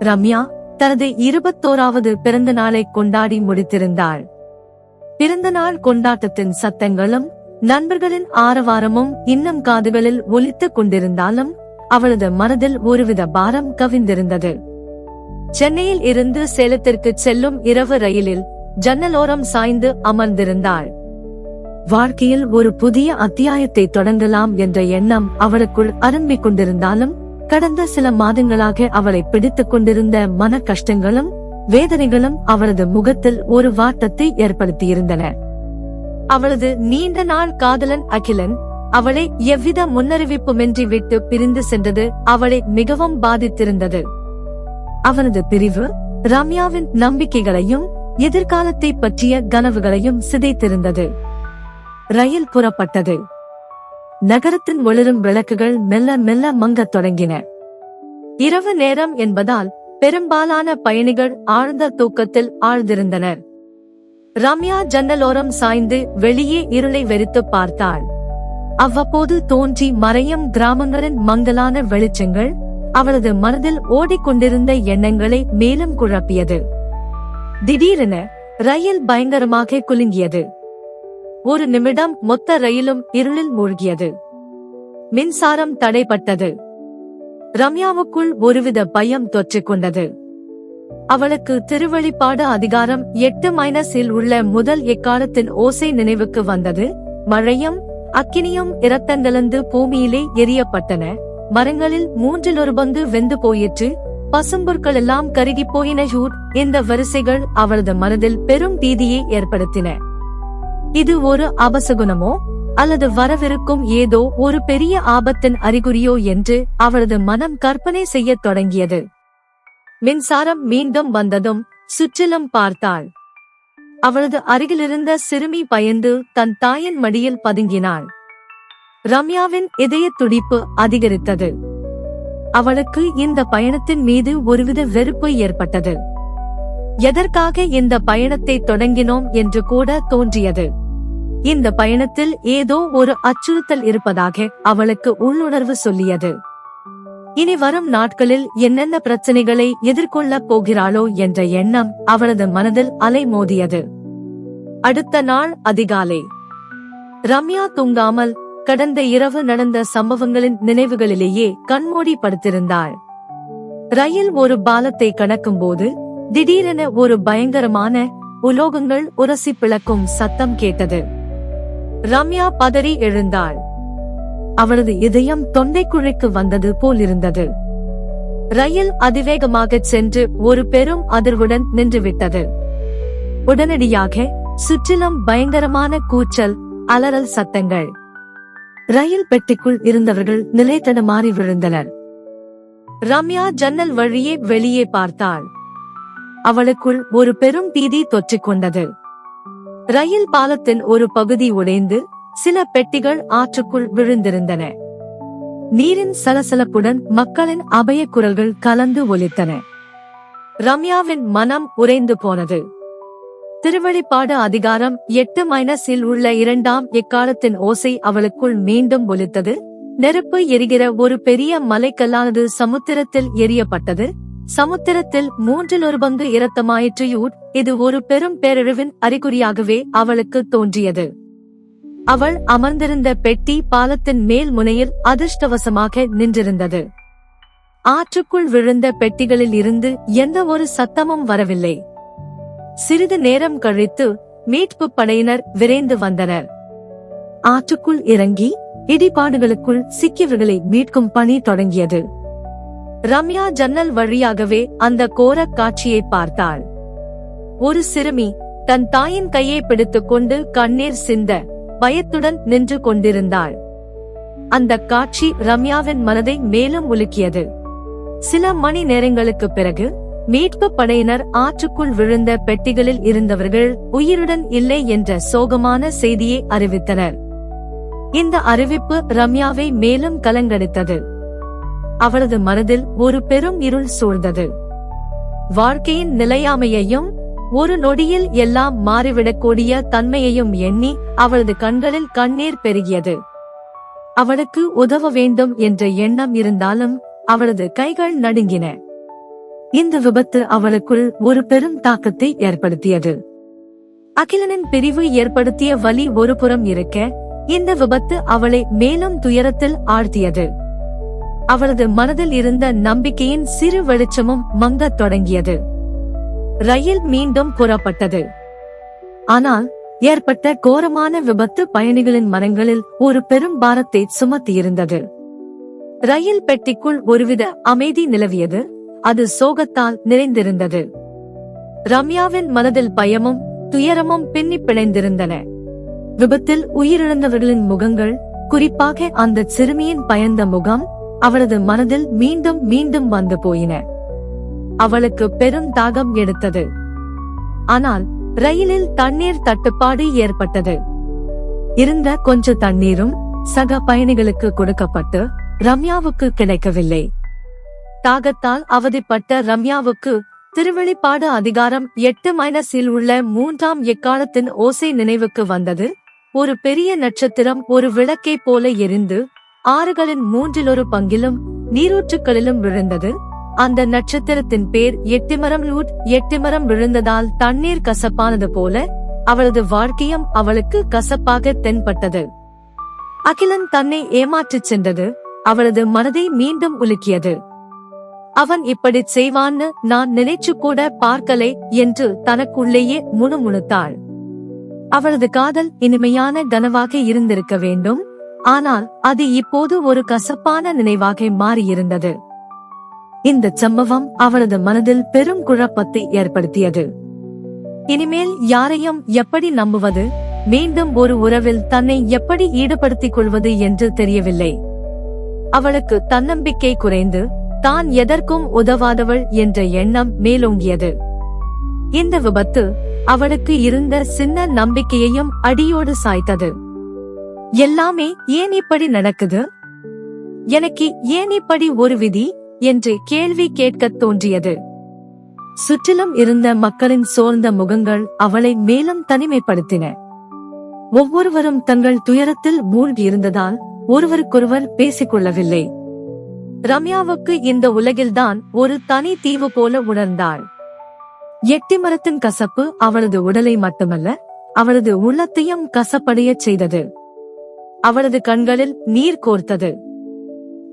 ரம்யா தனது இருபத்தோராவது பிறந்த நாளை கொண்டாடி முடித்திருந்தாள். பிறந்த நாள் கொண்டாட்டத்தின் சத்தங்களும் நண்பர்களின் ஆரவாரமும் இன்னும் காதுகளில் ஒலித்துக் கொண்டிருந்தாலும் அவளது மனதில் ஒருவித பாரம் கவிந்திருந்தது. சென்னையில் இருந்து சேலத்திற்கு செல்லும் இரவு ரயிலில் ஜன்னலோரம் சாய்ந்து அமர்ந்திருந்தாள். வாழ்க்கையில் ஒரு புதிய அத்தியாயத்தை தொடங்கலாம் என்ற எண்ணம் அவளுக்குள் அரும்பிக் கொண்டிருந்தாலும் கடந்த சில மாதங்களாக அவளை பிடித்துக் கொண்டிருந்த மன கஷ்டங்களும் வேதனைகளும் அவளது முகத்தில் ஒரு வாட்டத்தை ஏற்படுத்தியிருந்தன. அவளது நீண்ட நாள் காதலன் அகிலன் அவளை எவ்வித முன்னறிவிப்புமின்றி விட்டு பிரிந்து சென்றது அவளை மிகவும் பாதித்திருந்தது. அவனது பிரிவு ரம்யாவின் நம்பிக்கைகளையும் எதிர்காலத்தை பற்றிய கனவுகளையும் சிதைத்திருந்தது. ரயில் புறப்பட்டது. நகரத்தின் ஒளிரும் விளக்குகள் மெல்ல மெல்ல மங்கத் தொடங்கின. இரவு நேரம் என்பதால் பெரும்பாலான பயணிகள் ஆழ்ந்த தூக்கத்தில் ஆழ்ந்திருந்தனர். ரம்யா ஜன்னலோரம் சாய்ந்து வெளியே இருளை வெறித்து பார்த்தாள். அவ்வப்போது தோன்றி மறையும் கிராமங்களின் மங்கலான வெளிச்சங்கள் அவளது மனதில் ஓடிக்கொண்டிருந்த எண்ணங்களை மேலும் குழப்பியது. திடீரென ரயில் பயங்கரமாக குலுங்கியது. ஒரு நிமிடம் மொத்த ரயிலும் இருளில் மூழ்கியது. மின்சாரம் தடைப்பட்டது. ரம்யாவுக்குள் ஒருவித பயம் தொற்றிக் கொண்டது. அவளுக்கு திருவழிப்பாடு அதிகாரம் எட்டு மைனஸில் உள்ள முதல் எக்காலத்தின் ஓசை நினைவுக்கு வந்தது. மழையும் அக்கினியும் இரத்தங்கலந்து பூமியிலே எரியப்பட்டன. மரங்களில் மூன்றிலொரு பங்கு வெந்து போயிற்று. பசும்பொருட்கள் எல்லாம் கருகிப் போயின ஹூட் இந்த வரிசைகள் அவளது மனதில் பெரும் பீதியை ஏற்படுத்தின. இது ஒரு அபசகுணமோ? அல்லது வரவிருக்கும் ஏதோ ஒரு பெரிய ஆபத்தின் அறிகுறியோ என்று அவளது மனம் கற்பனை செய்யத் தொடங்கியது. மின்சாரம் மீண்டும் வந்ததும் சுற்றிலும் பார்த்தாள். அவளது அருகிலிருந்த சிறுமி பயந்து தன் தாயின் மடியில் பதுங்கினாள். ரம்யாவின் இதய துடிப்பு அதிகரித்தது. அவளுக்கு இந்த பயணத்தின் மீது ஒருவித வெறுப்பு ஏற்பட்டது. எதற்காக இந்த பயணத்தை தொடங்கினோம் என்று கூட தோன்றியது. இந்த பயணத்தில் ஏதோ ஒரு அச்சுறுத்தல் இருப்பதாக அவளுக்கு உள்ளுணர்வு சொல்லியது. இனி வரும் நாட்களில் என்னென்ன பிரச்சனைகளை எதிர்கொள்ளப் போகிறாளோ என்ற எண்ணம் அவளது மனதில் அலைமோதியது. அடுத்த நாள் அதிகாலை. ரம்யா தூங்காமல் கடந்த இரவு நடந்த சம்பவங்களின் நினைவுகளிலேயே கண்மூடி படுத்திருந்தாள் ரயில் ஒரு பாலத்தை கடக்கும்போது திடீரென ஒரு பயங்கரமான உலோகங்கள் உரசி பிளக்கும் சத்தம் கேட்டது. ரம்யா பதறி எழுந்தாள். அவளது இதயம் தொண்டைக்குழைக்கு வந்தது போலிருந்தது. ரயில் அதிவேகமாகச் சென்று ஒரு பெரும் அதிர்வுடன் நின்றுவிட்டது. உடனடியாக சுற்றிலும் பயங்கரமான கூச்சல் அலறல் சத்தங்கள். ரயில் பெட்டிக்குள் இருந்தவர்கள் நிலைத்தடமாறி விழுந்தனர். ரம்யா ஜன்னல் வழியே வெளியே பார்த்தாள். அவளுக்குள் ஒரு பெரும் பீதி தொற்றிக் கொண்டது ரயில் பாலத்தின் ஒரு பகுதி உடைந்து சில பெட்டிகள் ஆற்றுக்குள் விழுந்திருந்தன. நீரின் சலசலப்புடன் மக்களின் அபய குரல்கள் கலந்து ஒலித்தன. ரம்யாவின் மனம் உறைந்து போனது. திருவழிப்பாடு அதிகாரம் எட்டு மைனஸில் உள்ள இரண்டாம் எக்காலத்தின் ஓசை அவளுக்குள் மீண்டும் ஒலித்தது. நெருப்பு எரிகிற ஒரு பெரிய மலைக்கல்லானது சமுத்திரத்தில் எரியப்பட்டது. சமுத்திரத்தில் மூன்றில் ஒரு பங்கு இரத்தமாயிற்று யூட் இது ஒரு பெரும் பேரழிவின் அறிகுறியாகவே அவளுக்கு தோன்றியது. அவள் அமர்ந்திருந்த பெட்டி பாலத்தின் மேல் முனையில் அதிர்ஷ்டவசமாக நின்றிருந்தது. ஆற்றுக்குள் விழுந்த பெட்டிகளில் இருந்து எந்த ஒரு சத்தமும் வரவில்லை. சிறிது நேரம் கழித்து மீட்பு படையினர் விரைந்து வந்தனர். ஆற்றுக்குள் இறங்கி இடிபாடுகளுக்குள் சிக்கியவர்களை மீட்கும் பணி தொடங்கியது. ரம்யா ஜன்னல் வழியாகவே அந்த கோரக் காட்சியை பார்த்தாள். ஒரு சிறுமி தன் தாயின் கையை பிடித்துக் கொண்டு கண்ணீர் சிந்த பயத்துடன் நின்று கொண்டிருந்தாள். அந்த காட்சி ரம்யாவின் மனதை மேலும் உலுக்கியது. சில மணி நேரங்களுக்கு பிறகு மீட்பு படையினர் ஆற்றுக்குள் விழுந்த பெட்டிகளில் இருந்தவர்கள் உயிருடன் இல்லை என்ற சோகமான செய்தியை அறிவித்தனர். இந்த அறிவிப்பு ரம்யாவை மேலும் கலங்கடித்தது. அவளது மனதில் ஒரு பெரும் இருள் சூழ்ந்தது. வாழ்க்கையின் நிலையாமையையும் ஒரு நொடியில் எல்லாம் மாறிவிடக்கூடிய தன்மையையும் எண்ணி அவளது கண்களில் கண்ணீர் பெருகியது. அவளுக்கு உதவ வேண்டும் என்ற எண்ணம் இருந்தாலும் அவளது கைகள் நடுங்கின. இந்த விபத்து அவளுக்குள் ஒரு பெரும் தாக்கத்தை ஏற்படுத்தியது. அகிலனின் பிரிவு ஏற்படுத்திய வலி ஒரு புறம் இருக்க இந்த விபத்து அவளை மேலும் துயரத்தில் ஆழ்த்தியது. அவளது மனதில் இருந்த நம்பிக்கையின் சிறு வெளிச்சமும் மங்கத் தொடங்கியது. ரயில் மீண்டும் புறப்பட்டது ஆனால் ஏற்பட்ட கோரமான விபத்து பயணிகளின் மனங்களில் ஒரு பெரும் பாரத்தை சுமத்தியிருந்தது. ரயில் பெட்டிக்குள் ஒருவித அமைதி நிலவியது. அது சோகத்தால் நிறைந்திருந்தது. ரம்யாவின் மனதில் பயமும் துயரமும் பின்னி பிணைந்திருந்தன. விபத்தில் உயிரிழந்தவர்களின் முகங்கள் குறிப்பாக அந்த சிறுமியின் பயந்த முகம் அவளது மனதில் மீண்டும் மீண்டும் வந்து போயின. அவளுக்கு பெரும் தாகம் எடுத்தது. ஆனால் ரயிலில் தண்ணீர் தட்டுப்பாடு ஏற்பட்டது. இருந்த கொஞ்ச தண்ணீரும் சக பயணிகளுக்கு கொடுக்கப்பட்டு ரம்யாவுக்கு கிடைக்கவில்லை. தாகத்தால் அவதிப்பட்ட ரம்யாவுக்கு திருவெளிப்பாடு அதிகாரம் எட்டு மைனஸில் உள்ள மூன்றாம் எக்காலத்தின் ஓசை நினைவுக்கு வந்தது. ஒரு பெரிய நட்சத்திரம் ஒரு விளக்கைப் போல எரிந்து ஆறுகளின் மூன்றிலொரு பங்கிலும் நீரூற்றுக்களிலும் விழுந்தது. அந்த நட்சத்திரத்தின் பேர் எட்டிமரம் லூட். எட்டிமரம் விழுந்ததால் தண்ணீர் கசப்பானது போல அவளது வாழ்க்கையும் அவளுக்கு கசப்பாக தென்பட்டது. அகிலன் தன்னை ஏமாற்றிச் சென்றது. அவளது மனதை மீண்டும் உலுக்கியது. அவன் இப்படி செய்வான்னு நான் நினைச்சு கூட பார்க்கலை என்று தனக்குள்ளேயே முணுமுணுத்தாள். அவளது காதல் இனிமையான கனவாக இருந்திருக்க வேண்டும். ஆனால் அது இப்போது ஒரு கசப்பான நினைவாக மாறியிருந்தது. இந்த சம்பவம் அவளது மனதில் பெரும் குழப்பத்தை ஏற்படுத்தியது. இனிமேல் யாரையும் எப்படி நம்புவது? மீண்டும் ஒரு உறவில் தன்னை எப்படி ஈடுபடுத்திக் கொள்வது என்று தெரியவில்லை. அவளுக்கு தன்னம்பிக்கை குறைந்து தான் எதற்கும் உதவாதவள் என்ற எண்ணம் மேலோங்கியது. இந்த விபத்து அவளுக்கு இருந்த சின்ன நம்பிக்கையையும் அடியோடு சாய்த்தது. எல்லாமே ஏன் இப்படி நடக்குது? எனக்கு ஏன் இப்படி ஒரு விதி? என்று கேள்வி கேட்கத் தோன்றியது. சுற்றிலும் இருந்த மக்களின் சோர்ந்த முகங்கள் அவளை மேலும் தனிமைப்படுத்தின. ஒவ்வொருவரும் தங்கள் துயரத்தில் மூழ்கியிருந்ததால் ஒருவருக்கொருவர் பேசிக்கொள்ளவில்லை ரம்யாவுக்கு இந்த உலகில்தான் ஒரு தனி தீவு போல உணர்ந்தாள். எட்டி மரத்தின் கசப்பு அவளது உடலை மட்டுமல்ல அவளது உள்ளத்தையும் கசப்படையச் செய்தது. அவளது கண்களில் நீர் கோர்த்தது.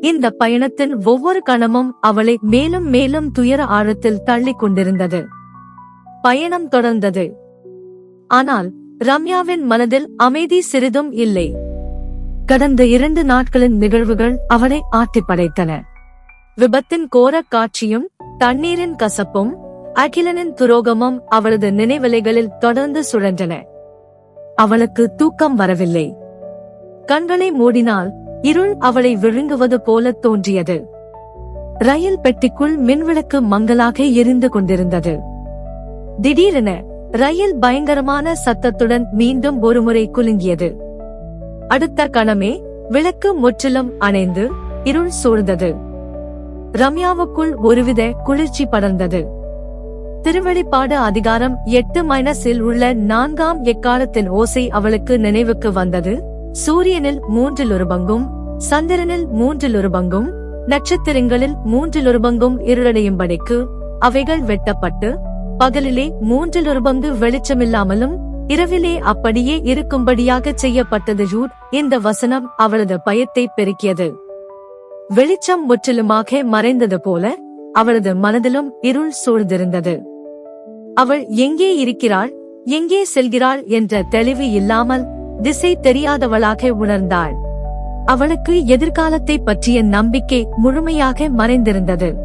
இந்த பயணத்தின் ஒவ்வொரு கணமும் அவளை மேலும் மேலும் துயர ஆழத்தில் தள்ளிக் கொண்டிருந்தது. பயணம் தொடர்ந்தது. ஆனால் ரம்யாவின் மனதில் அமைதி சிறிதும் இல்லை. கடந்த இரண்டு நாட்களின் நிகழ்வுகள் அவளை ஆட்டி படைத்தன. விபத்தின் கோரக் காட்சியும் தண்ணீரின் கசப்பும் அகிலனின் துரோகமும் அவளது நினைவலைகளில் தொடர்ந்து சுழன்றன. அவளுக்கு தூக்கம் வரவில்லை. கண்களை மூடினால் இருள் அவளை விழுங்குவது போல தோன்றியது. ரயில் பெட்டிக்குள் மின்விளக்கு மங்கலாக எரிந்து கொண்டிருந்தது. திடீரென ரயில் பயங்கரமான சத்தத்துடன் மீண்டும் ஒருமுறை குலுங்கியது. அடுத்த கணமே விளக்கு முற்றிலும் அணைந்து இருள் சூழ்ந்தது. ரம்யாவுக்குள் ஒருவித குளிர்ச்சி படர்ந்தது. திருவெளிப்பாடு அதிகாரம் எட்டு மைனஸில் உள்ள நான்காம் எக்காலத்தின் ஓசை அவளுக்கு நினைவுக்கு வந்தது. சூரியனில் மூன்றில் ஒரு பங்கும் சந்திரனில் மூன்றில் ஒரு பங்கும் நட்சத்திரங்களில் மூன்றில் ஒரு பங்கும் இருளடையும்படிக்கு அவைகள் வெட்டப்பட்டு பகலிலே மூன்றில் ஒரு பங்கு வெளிச்சமில்லாமலும் இரவிலே அப்படியே இருக்கும்படியாக செய்யப்பட்டது ஜூட் இந்த வசனம் அவளது பயத்தை பெருக்கியது. வெளிச்சம் முற்றிலுமாக மறைந்தது போல அவளது மனதிலும் இருள் சூழ்ந்திருந்தது. அவள் எங்கே இருக்கிறாள் எங்கே செல்கிறாள் என்ற தெளிவு இல்லாமல் திசை தெரியாதவளாக உணர்ந்தாள். அவளுக்கு எதிர்காலத்தை பற்றிய நம்பிக்கை முழுமையாக மறைந்திருந்தது.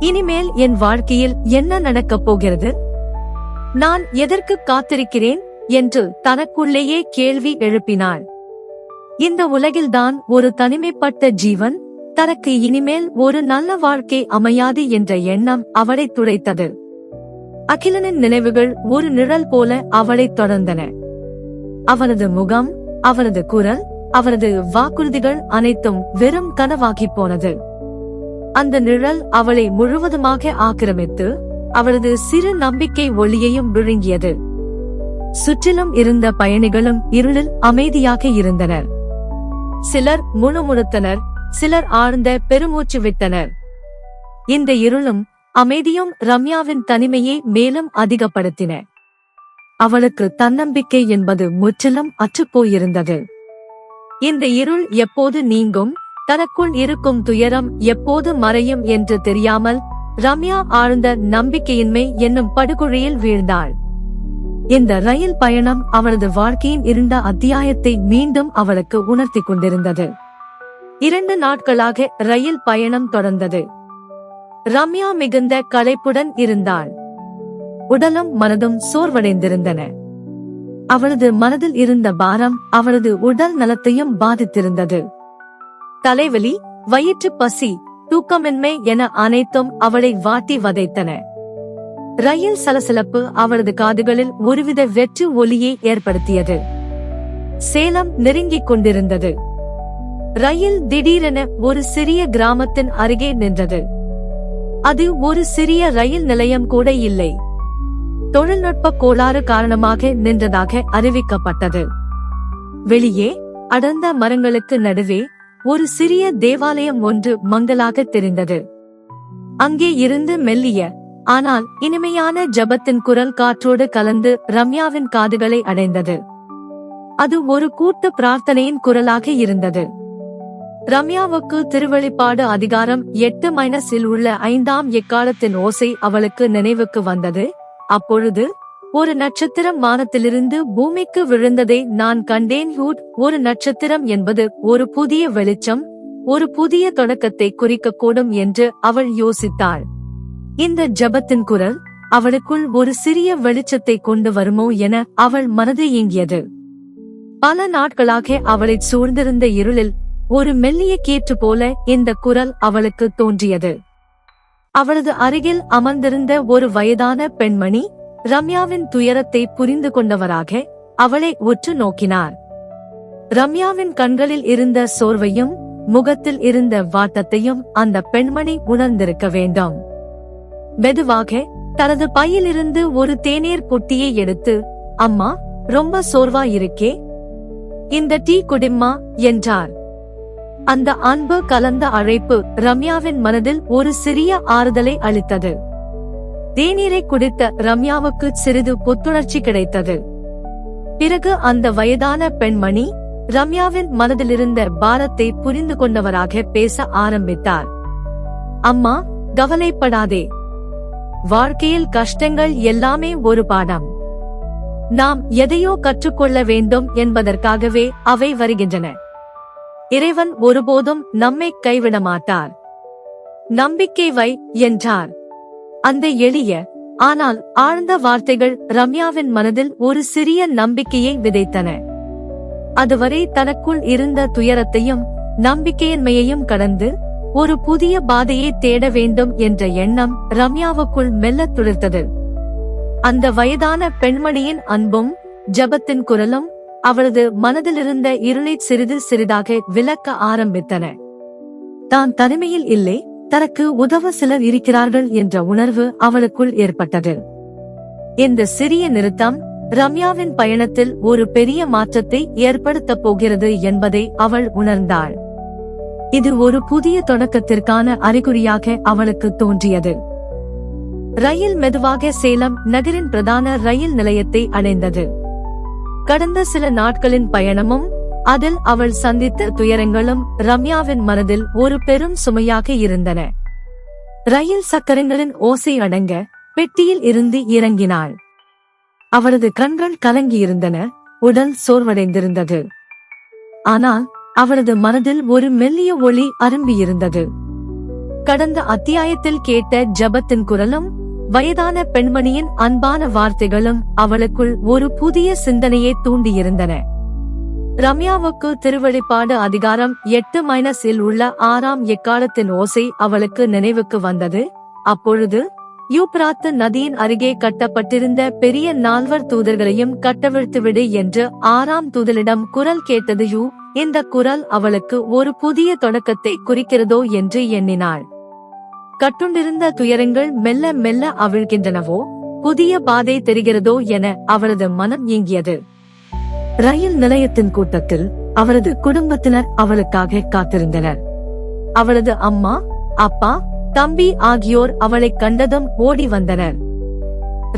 இனிமேல் என் வாழ்க்கையில் என்ன நடக்கப் போகிறது? நான் எதற்கு காத்திருக்கிறேன்? என்று தனக்குள்ளேயே கேள்வி எழுப்பினாள். இந்த உலகில்தான் ஒரு தனிமைப்பட்ட ஜீவன் தனக்கு இனிமேல் ஒரு நல்ல வாழ்க்கை அமையாது என்ற எண்ணம் அவளை துடைத்தது. அகிலனின் நினைவுகள் ஒரு நிழல் போல அவளை தொடர்ந்தன. அவனது முகம் அவனது குரல் அவரது வாக்குறுதிகள் அனைத்தும் வெறும் கனவாகி போனது. அந்த நிழல் அவளை முழுவதுமாக ஆக்கிரமித்து அவளது சிறு நம்பிக்கை ஒளியையும் விழுங்கியது. சுற்றிலும் இருந்த பயணிகளும் இருளில் அமைதியாக இருந்தனர். சிலர் முணுமுணுத்தனர் சிலர் ஆழ்ந்த பெருமூச்சு விட்டனர். இந்த இருளும் அமைதியும் ரம்யாவின் தனிமையை மேலும் அதிகப்படுத்தின. அவளுக்கு தன்னம்பிக்கை என்பது முற்றிலும் அற்றுப்போயிருந்தது. இந்த இருள் எப்போது நீங்கும் தனக்குள் இருக்கும் துயரம் எப்போது மறையும் என்று தெரியாமல் ரம்யா ஆழ்ந்த நம்பிக்கையின்மை என்னும் படுகொழியில் வீழ்ந்தாள். இந்த ரயில் பயணம் அவளது வாழ்க்கையின் இருந்த அத்தியாயத்தை மீண்டும் அவளுக்கு உணர்த்தி கொண்டிருந்தது. இரண்டு நாட்களாக ரயில் பயணம் தொடர்ந்தது. ரம்யா மிகுந்த களைப்புடன் இருந்தாள். உடலும் மனதும் சோர்வடைந்திருந்தன. அவளது மனதில் இருந்த பாரம் அவளது உடல் நலத்தையும் பாதித்திருந்தது. தலைவலி வயிற்று பசி தூக்கமின்மை என அனைத்தும் அவளை வாட்டி வதைத்தன. ரயில் சலசலப்பு அவளது காதுகளில் ஒருவித வெற்று ஒலியை ஏற்படுத்தியது. சேலம் நெருங்கிக் கொண்டிருந்தது. ரயில் திடீரென ஒரு சிறிய கிராமத்தின் அருகே நின்றது. அது ஒரு சிறிய ரயில் நிலையம் கூட இல்லை. தொழில்நுட்ப கோளாறு காரணமாக நின்றதாக அறிவிக்கப்பட்டது. வெளியே அடர்ந்த மரங்களுக்கு நடுவே ஒரு சிறிய தேவாலயம் ஒன்று மங்கலாக தெரிந்தது. அங்கே இருந்து மெல்லிய ஆனால் இனிமையான ஜபத்தின் குரல் காற்றோடு கலந்து ரம்யாவின் காதுகளை அடைந்தது. அது ஒரு கூட்டு பிரார்த்தனையின் குரலாக இருந்தது. ரம்யாவுக்கு திருவெளிப்பாடு அதிகாரம் எட்டு மைனஸில் உள்ள ஐந்தாம் எக்காலத்தின் ஓசை அவளுக்கு நினைவுக்கு வந்தது. அப்பொழுது ஒரு நட்சத்திரம் வானத்திலிருந்து பூமிக்கு விழுந்ததை நான் கண்டேன். ஹூட் ஒரு நட்சத்திரம் என்பது ஒரு புதிய வெளிச்சம் ஒரு புதிய தொடக்கத்தை குறிக்கக்கூடும் என்று அவள் யோசித்தாள். இந்த ஜபத்தின் குரல் அவளுக்குள் ஒரு சிறிய வெளிச்சத்தை கொண்டு வருமோ என அவள் மனது இயங்கியது பல நாட்களாக அவளைச் சூழ்ந்திருந்த இருளில் ஒரு மெல்லிய கீற்று போல இந்த குரல் அவளுக்கு தோன்றியது. அவளது அருகில் அமர்ந்திருந்த ஒரு வயதான பெண்மணி ரம்யாவின் துயரத்தை புரிந்து கொண்டவராக அவளை உற்று நோக்கினார். ரம்யாவின் கண்களில் இருந்த சோர்வையும் முகத்தில் இருந்த வாட்டத்தையும் அந்த பெண்மணி உணர்ந்திருக்க வேண்டும். மெதுவாக தனது பையிலிருந்து ஒரு தேநீர் பொட்டியை எடுத்து அம்மா ரொம்ப சோர்வா இருக்கே இந்த டீ குடிம்மா என்றார். அந்த அன்பு கலந்த அழைப்பு ரம்யாவின் மனதில் ஒரு சிறிய ஆறுதலை அளித்தது. தேநீரை குடித்த ரம்யாவுக்கு சிறிது புத்துணர்ச்சி கிடைத்தது. பிறகு அந்த வயதான பெண்மணி ரம்யாவின் மனதிலிருந்த பாரத்தை புரிந்து கொண்டவராக பேச ஆரம்பித்தார். அம்மா கவலைப்படாதே. வாழ்க்கையில் கஷ்டங்கள் எல்லாமே ஒரு பாடம். நாம் எதையோ கற்றுக்கொள்ள வேண்டும் என்பதற்காகவே அவை வருகின்றன. இறைவன் ஒருபோதும் நம்மை கைவிட மாட்டார் நம்பிக்கை வை என்றார். அந்த எளிய ஆனால் ஆழ்ந்த வார்த்தைகள் ரம்யாவின் மனதில் ஒரு சிறிய நம்பிக்கையை விதைத்தன. அதுவரை தனக்குள் இருந்த துயரத்தையும் நம்பிக்கையின்மையையும் கடந்து ஒரு புதிய பாதையை தேட வேண்டும் என்ற எண்ணம் ரம்யாவுக்குள் மெல்ல துளிர்த்தது. அந்த வயதான பெண்மணியின் அன்பும் ஜபத்தின் குரலும் அவளது மனதிலிருந்த இருளை சிறிது சிறிதாக விலக்க ஆரம்பித்தன. தான் தனிமையில் இல்லை தனக்கு உதவ சிலர் இருக்கிறார்கள் என்ற உணர்வு அவளுக்குள் ஏற்பட்டது. இந்த சிறிய நிறுத்தம் ரம்யாவின் பயணத்தில் ஒரு பெரிய மாற்றத்தை ஏற்படுத்தப் போகிறது என்பதை அவள் உணர்ந்தாள். இது ஒரு புதிய தொடக்கத்திற்கான அறிகுறியாக அவளுக்கு தோன்றியது. ரயில் மெதுவாக சேலம் நகரின் பிரதான ரயில் நிலையத்தை அடைந்தது. கடந்த சில நாட்களின் பயணமும் அதில் அவள் சந்தித்த துயரங்களும் ரம்யாவின் மனதில் ஒரு பெரும் சுமையாக இருந்தன. ரயில் சக்கரங்களின் ஓசை அடங்க பெட்டியில் இருந்து இறங்கினாள். அவரது கண்கள் கலங்கியிருந்தன உடல் சோர்வடைந்திருந்தது. ஆனால் அவரது மனதில் ஒரு மெல்லிய ஒளி அரும்பியிருந்தது. கடந்த அத்தியாயத்தில் கேட்ட ஜபத்தின் குரலும் வயதான பெண்மணியின் அன்பான வார்த்தைகளும் அவளுக்குள் ஒரு புதிய சிந்தனையை தூண்டியிருந்தன. ரம்யாவுக்கு திருவெளிப்பாடு அதிகாரம் எட்டு மைனஸில் உள்ள ஆறாம் எக்காலத்தின் ஓசை அவளுக்கு நினைவுக்கு வந்தது. அப்பொழுது யூப்ராத்து நதியின் அருகே கட்டப்பட்டிருந்த பெரிய நால்வர் தூதர்களையும் கட்டவிழ்த்துவிடு என்று ஆறாம் தூதலிடம் குரல் கேட்டது யூ இந்த குரல் அவளுக்கு ஒரு புதிய தொடக்கத்தை குறிக்கிறதோ? என்று எண்ணினாள். கட்டுண்டிருந்த துயரங்கள் மெல்ல மெல்ல அவிழ்கின்றனவோ? புதிய பாதை தெரிகிறதோ என அவரது மனம் இயங்கியது ரயில் நிலையத்தின் கூட்டத்தில் அவரது குடும்பத்தினர் அவளுக்காக காத்திருந்தனர். அவளது அம்மா அப்பா தம்பி ஆகியோர் அவளைக் கண்டதும் ஓடி வந்தனர்.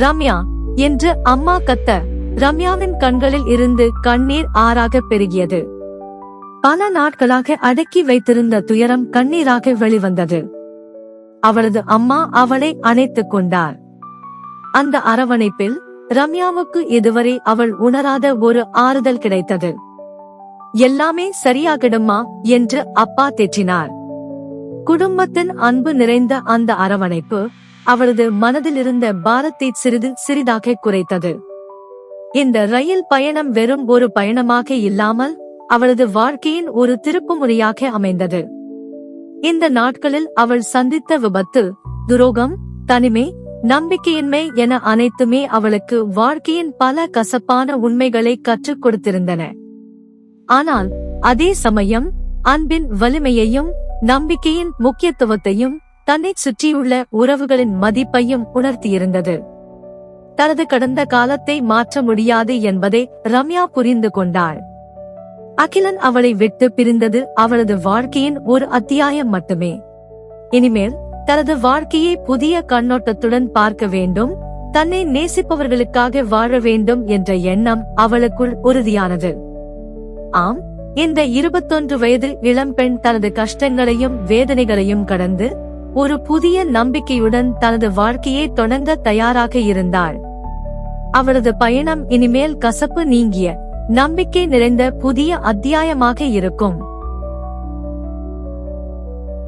ரம்யா என்று அம்மா கத்த ரம்யாவின் கண்களில் இருந்து கண்ணீர் ஆறாக பெருகியது. பல நாட்களாக அடக்கி வைத்திருந்த துயரம் கண்ணீராக வெளிவந்தது. அவளது அம்மா அவளை அணைத்துக் கொண்டார். அந்த அரவணைப்பில் ரம்யாவுக்கு இதுவரை அவள் உணராத ஒரு ஆறுதல் கிடைத்தது. எல்லாமே சரியாகிடுமா என்று அப்பா தேற்றினார் குடும்பத்தின் அன்பு நிறைந்த அந்த அரவணைப்பு அவளது மனதிலிருந்த பாரத்தை சிறிது சிறிதாக குறைத்தது. இந்த ரயில் பயணம் வெறும் ஒரு பயணமாக இல்லாமல் அவளது வாழ்க்கையின் ஒரு திருப்புமுறையாக அமைந்தது. இந்த நாட்களில் அவள் சந்தித்த விபத்து துரோகம் தனிமை நம்பிக்கையின்மை என அனைத்துமே அவளுக்கு வாழ்க்கையின் பல கசப்பான உண்மைகளை கற்றுக் கொடுத்திருந்தன. ஆனால் அதே சமயம் அன்பின் வலிமையையும் நம்பிக்கையின் முக்கியத்துவத்தையும் தன்னை சுற்றியுள்ள உறவுகளின் மதிப்பையும் உணர்த்தியிருந்தது. தனது கடந்த காலத்தை மாற்ற முடியாது என்பதை ரம்யா புரிந்து கொண்டாள். அகிலன் அவளை விட்டு பிரிந்தது அவளது வாழ்க்கையின் ஒரு அத்தியாயம் மட்டுமே. இனிமேல் தனது வாழ்க்கையை புதிய கண்ணோட்டத்துடன் பார்க்க வேண்டும் தன்னை நேசிப்பவர்களுக்காக வாழ வேண்டும் என்ற எண்ணம் அவளுக்குள் உறுதியானது. ஆம் இந்த இருபத்தொன்று வயது இளம்பெண் தனது கஷ்டங்களையும் வேதனைகளையும் கடந்து ஒரு புதிய நம்பிக்கையுடன் தனது வாழ்க்கையை தொடங்க தயாராக இருந்தாள். அவளது பயணம் இனிமேல் கசப்பு நீங்கிய நம்பிக்கை நிறைந்த புதிய அத்தியாயமாக இருக்கும்.